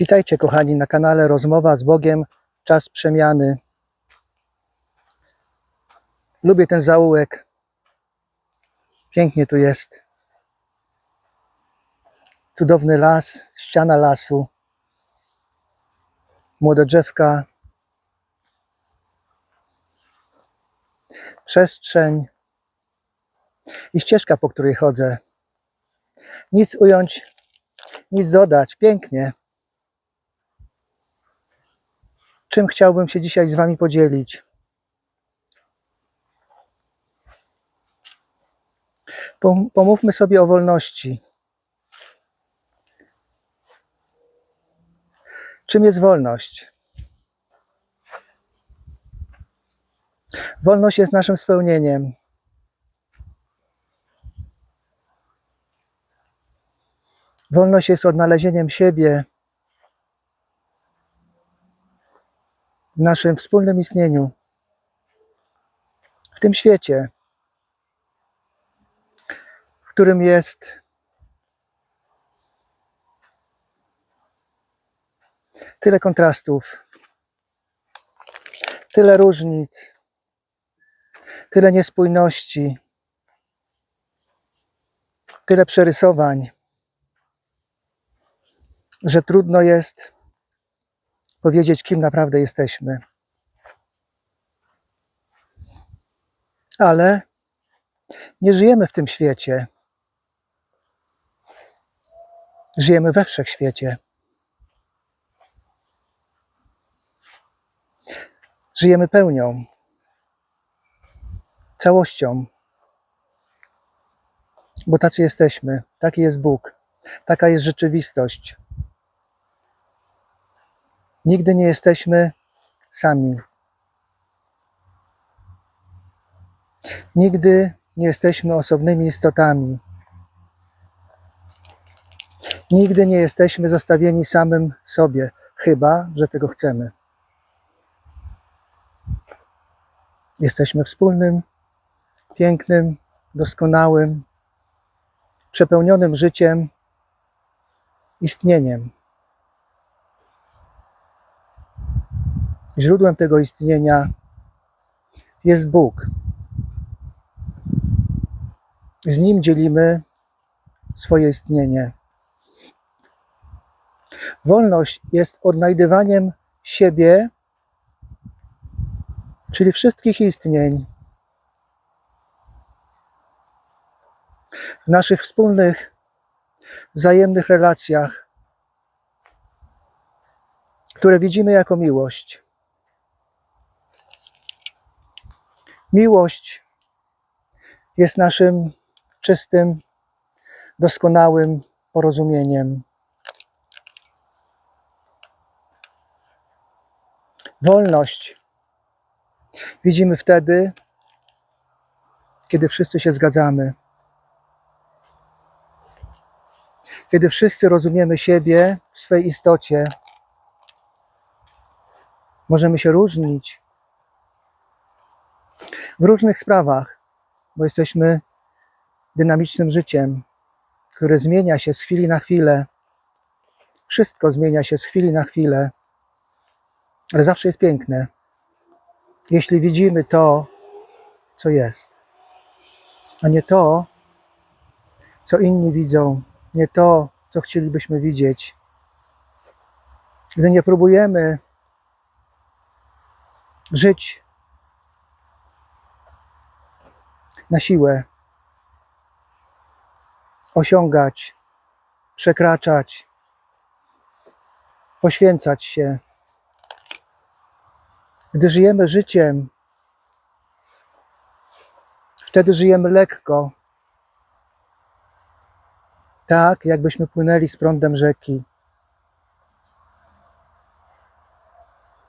Witajcie, kochani, na kanale Rozmowa z Bogiem, czas przemiany. Lubię ten zaułek. Pięknie tu jest. Cudowny las, ściana lasu, młode drzewka, przestrzeń i ścieżka, po której chodzę. Nic ująć, nic dodać. Pięknie. Czym chciałbym się dzisiaj z Wami podzielić? Pom- Pomówmy sobie o wolności. Czym jest wolność? Wolność jest naszym spełnieniem. Wolność jest odnalezieniem siebie w naszym wspólnym istnieniu, w tym świecie, w którym jest tyle kontrastów, tyle różnic, tyle niespójności, tyle przerysowań, że trudno jest powiedzieć, kim naprawdę jesteśmy. Ale nie żyjemy w tym świecie. Żyjemy we wszechświecie. Żyjemy pełnią, całością, bo tacy jesteśmy. Taki jest Bóg, taka jest rzeczywistość. Nigdy nie jesteśmy sami. Nigdy nie jesteśmy osobnymi istotami. Nigdy nie jesteśmy zostawieni samym sobie, chyba że tego chcemy. Jesteśmy wspólnym, pięknym, doskonałym, przepełnionym życiem, istnieniem. Źródłem tego istnienia jest Bóg. Z Nim dzielimy swoje istnienie. Wolność jest odnajdywaniem siebie, czyli wszystkich istnień, w naszych wspólnych, wzajemnych relacjach, które widzimy jako miłość. Miłość jest naszym czystym, doskonałym porozumieniem. Wolność widzimy wtedy, kiedy wszyscy się zgadzamy. Kiedy wszyscy rozumiemy siebie w swej istocie, możemy się różnić, w różnych sprawach, bo jesteśmy dynamicznym życiem, które zmienia się z chwili na chwilę. Wszystko zmienia się z chwili na chwilę, ale zawsze jest piękne, jeśli widzimy to, co jest, a nie to, co inni widzą, nie to, co chcielibyśmy widzieć. Gdy nie próbujemy żyć na siłę, osiągać, przekraczać, poświęcać się. Gdy żyjemy życiem, wtedy żyjemy lekko, tak jakbyśmy płynęli z prądem rzeki.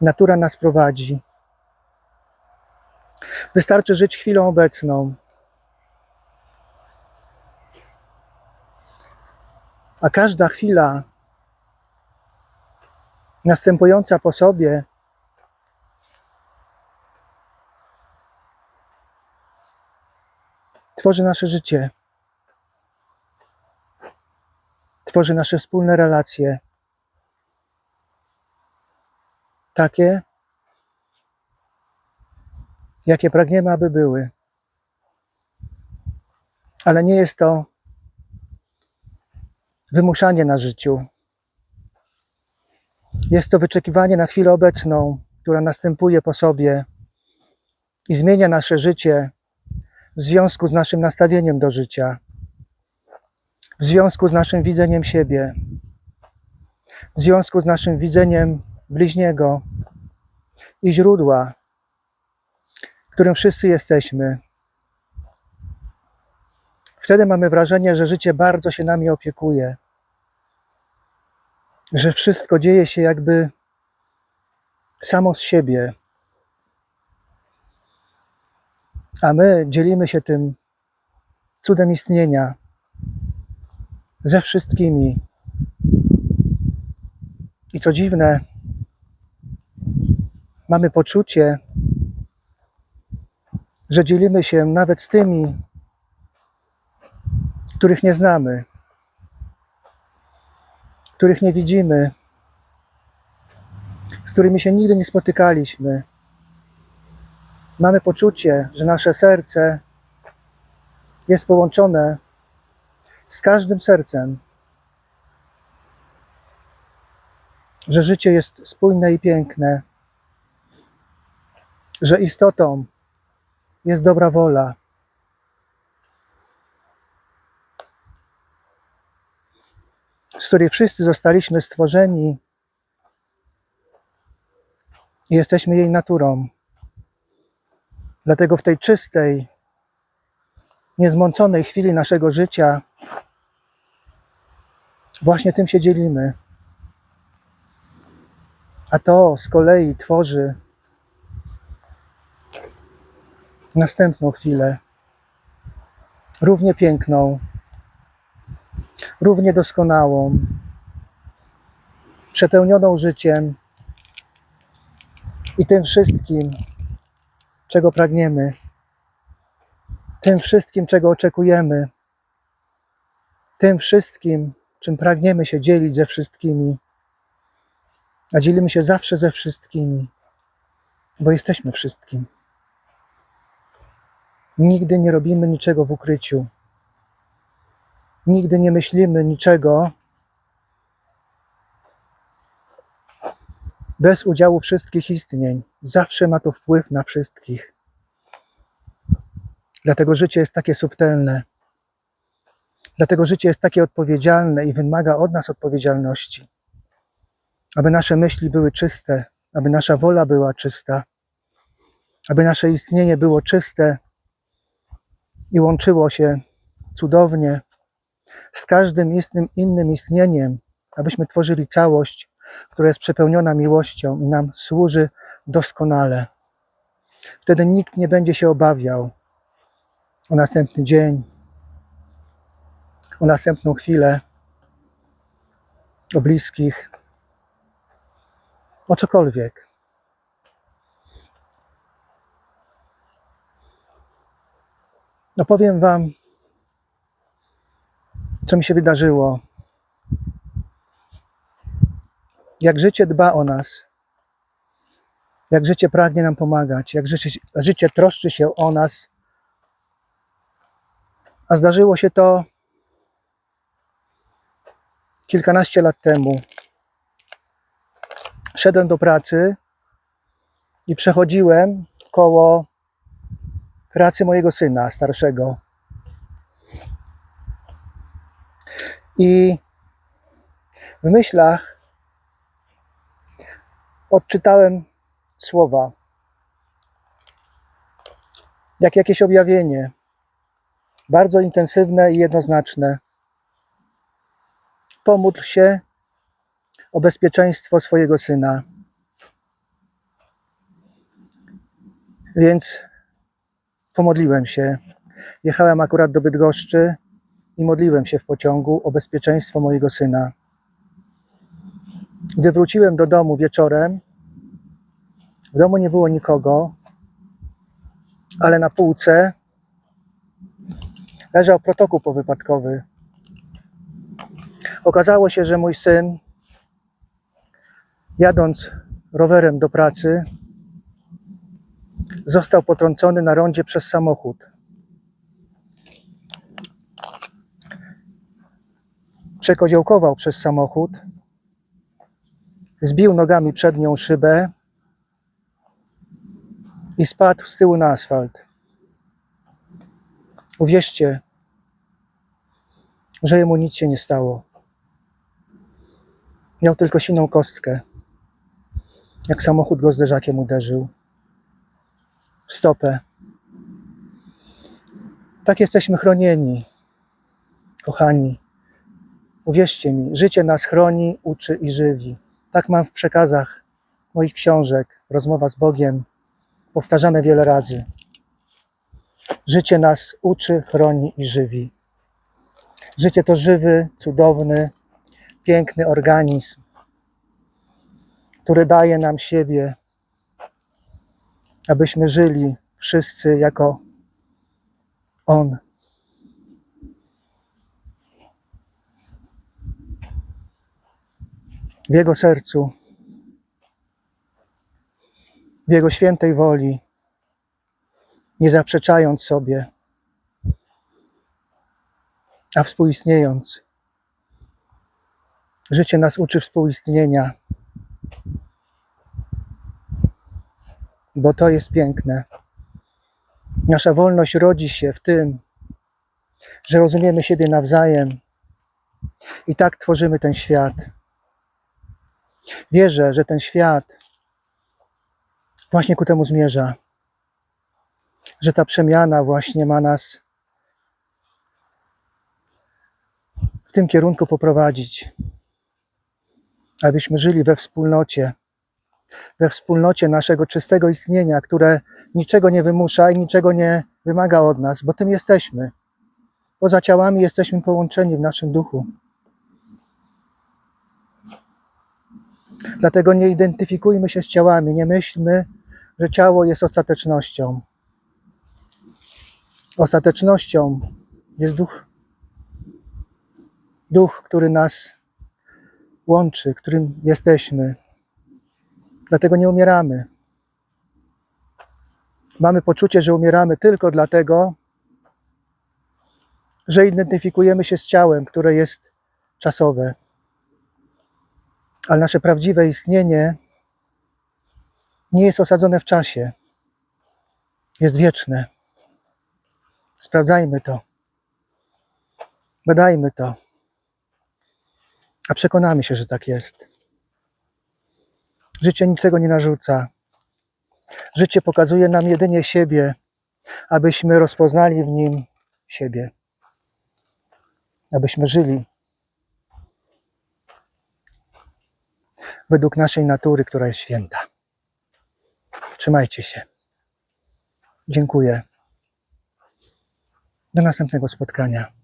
Natura nas prowadzi. Wystarczy żyć chwilą obecną. A każda chwila następująca po sobie tworzy nasze życie, tworzy nasze wspólne relacje, takie, jakie pragniemy, aby były. Ale nie jest to wymuszanie na życiu. Jest to wyczekiwanie na chwilę obecną, która następuje po sobie i zmienia nasze życie w związku z naszym nastawieniem do życia, w związku z naszym widzeniem siebie, w związku z naszym widzeniem bliźniego i źródła, którym wszyscy jesteśmy. Wtedy mamy wrażenie, że życie bardzo się nami opiekuje, że wszystko dzieje się jakby samo z siebie, a my dzielimy się tym cudem istnienia ze wszystkimi. I co dziwne, mamy poczucie, że dzielimy się nawet z tymi, których nie znamy, których nie widzimy, z którymi się nigdy nie spotykaliśmy. Mamy poczucie, że nasze serce jest połączone z każdym sercem, że życie jest spójne i piękne, że istotą jest dobra wola. Z której wszyscy zostaliśmy stworzeni i jesteśmy jej naturą. Dlatego w tej czystej, niezmąconej chwili naszego życia właśnie tym się dzielimy. A to z kolei tworzy następną chwilę, równie piękną, równie doskonałą, przepełnioną życiem i tym wszystkim, czego pragniemy, tym wszystkim, czego oczekujemy, tym wszystkim, czym pragniemy się dzielić ze wszystkimi. A dzielimy się zawsze ze wszystkimi, bo jesteśmy wszystkim. Nigdy nie robimy niczego w ukryciu. Nigdy nie myślimy niczego bez udziału wszystkich istnień. Zawsze ma to wpływ na wszystkich. Dlatego życie jest takie subtelne. Dlatego życie jest takie odpowiedzialne i wymaga od nas odpowiedzialności. Aby nasze myśli były czyste, aby nasza wola była czysta, aby nasze istnienie było czyste i łączyło się cudownie z każdym istnym innym istnieniem, abyśmy tworzyli całość, która jest przepełniona miłością i nam służy doskonale. Wtedy nikt nie będzie się obawiał o następny dzień, o następną chwilę, o bliskich, o cokolwiek. No powiem Wam, co mi się wydarzyło. Jak życie dba o nas, jak życie pragnie nam pomagać, jak życie, życie troszczy się o nas. A zdarzyło się to kilkanaście lat temu. Szedłem do pracy i przechodziłem koło pracy mojego syna starszego. I w myślach odczytałem słowa, jak jakieś objawienie, bardzo intensywne i jednoznaczne. Pomódl się o bezpieczeństwo swojego syna. Więc pomodliłem się. Jechałem akurat do Bydgoszczy i modliłem się w pociągu o bezpieczeństwo mojego syna. Gdy wróciłem do domu wieczorem, w domu nie było nikogo, ale na półce leżał protokół powypadkowy. Okazało się, że mój syn, jadąc rowerem do pracy, został potrącony na rondzie przez samochód. Przekoziołkował przez samochód, zbił nogami przednią szybę i spadł z tyłu na asfalt. Uwierzcie, że jemu nic się nie stało. Miał tylko siną kostkę, jak samochód go zderzakiem uderzył w stopę. Tak jesteśmy chronieni, kochani. Uwierzcie mi, życie nas chroni, uczy i żywi. Tak mam w przekazach moich książek, rozmowa z Bogiem, powtarzane wiele razy. Życie nas uczy, chroni i żywi. Życie to żywy, cudowny, piękny organizm, który daje nam siebie, abyśmy żyli wszyscy jako On. W Jego sercu, w Jego świętej woli, nie zaprzeczając sobie, a współistniejąc. Życie nas uczy współistnienia, bo to jest piękne. Nasza wolność rodzi się w tym, że rozumiemy siebie nawzajem i tak tworzymy ten świat. Wierzę, że ten świat właśnie ku temu zmierza, że ta przemiana właśnie ma nas w tym kierunku poprowadzić, abyśmy żyli we wspólnocie, we wspólnocie naszego czystego istnienia, które niczego nie wymusza i niczego nie wymaga od nas, bo tym jesteśmy. Poza ciałami jesteśmy połączeni w naszym duchu. Dlatego nie identyfikujmy się z ciałami, nie myślmy, że ciało jest ostatecznością. Ostatecznością jest duch. Duch, który nas łączy, którym jesteśmy. Dlatego nie umieramy. Mamy poczucie, że umieramy tylko dlatego, że identyfikujemy się z ciałem, które jest czasowe. Ale nasze prawdziwe istnienie nie jest osadzone w czasie. Jest wieczne. Sprawdzajmy to. Badajmy to. A przekonamy się, że tak jest. Życie niczego nie narzuca. Życie pokazuje nam jedynie siebie, abyśmy rozpoznali w nim siebie. Abyśmy żyli według naszej natury, która jest święta. Trzymajcie się. Dziękuję. Do następnego spotkania.